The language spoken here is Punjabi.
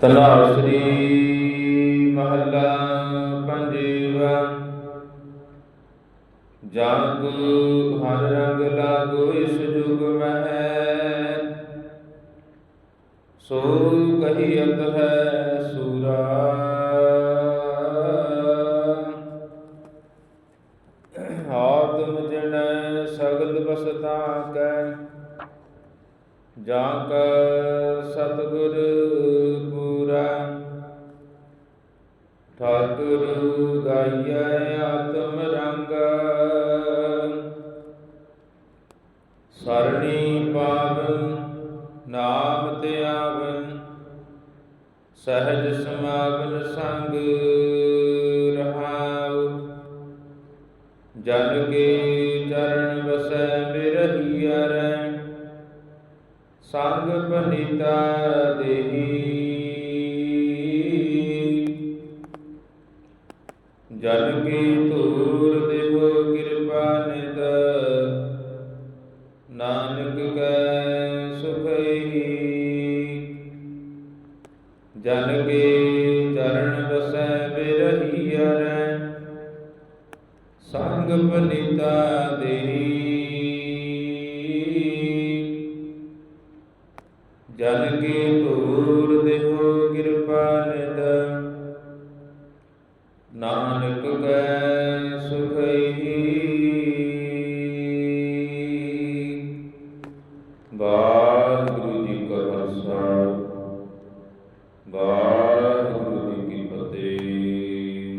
ਤਨਾਸਰੀ ਮਹੱਲਾ ਪੰਜਵਾ। ਜਗ ਹਰ ਰੰਗ ਲਾਗੋ ਇਸ ਜੁਗ ਮਹਿ। ਸੋ ਕਹੀਅਤ ਹੈ ਸੂਰਾ। ਆਤਮ ਜਨ ਸਗਲ ਬਸਤਾ ਕੈ। ਜਾਂ ਕਾ ਸਤਿਗੁਰ ਪੂਰਾ। ਠਾਕੁਰ ਗਾਈਐ ਆਤਮ ਰੰਗ। ਸਰਣੀ ਪਾਵਨ ਨਾਮ ਤੇ ਸਹਿਜ ਸਮਾਵਨ ਸੰਗ ਰਹਾਉ। ਜਨ ਕੇ ਚਰਨ ਸੰਗ ਪਨੀਤਾ ਦੇਹੀ। ਜਨ ਕੀ ਧੂਰ ਦੇਵੋ ਕਿਰਪਾ ਨਿਦ ਨਾਨਕ ਕੈ ਸੁਖਈ ਜਨ ਕੇ ਚਰਨ ਵਸੈ ਬਿਰਹੀਆ ਰੈ ਸੰਗ ਪਨੀਤਾ ਦੇਹੀ। ਜਲ ਕੀ ਧੂਰ ਦੇਹੋ ਕਿਰਪਾ ਨਾਨਕ ਗੈ ਸੁਖਈ। ਵਾਹਿਗੁਰੂ ਜੀ ਕਾ ਸਾਹਿਬ ਵਾਹਿ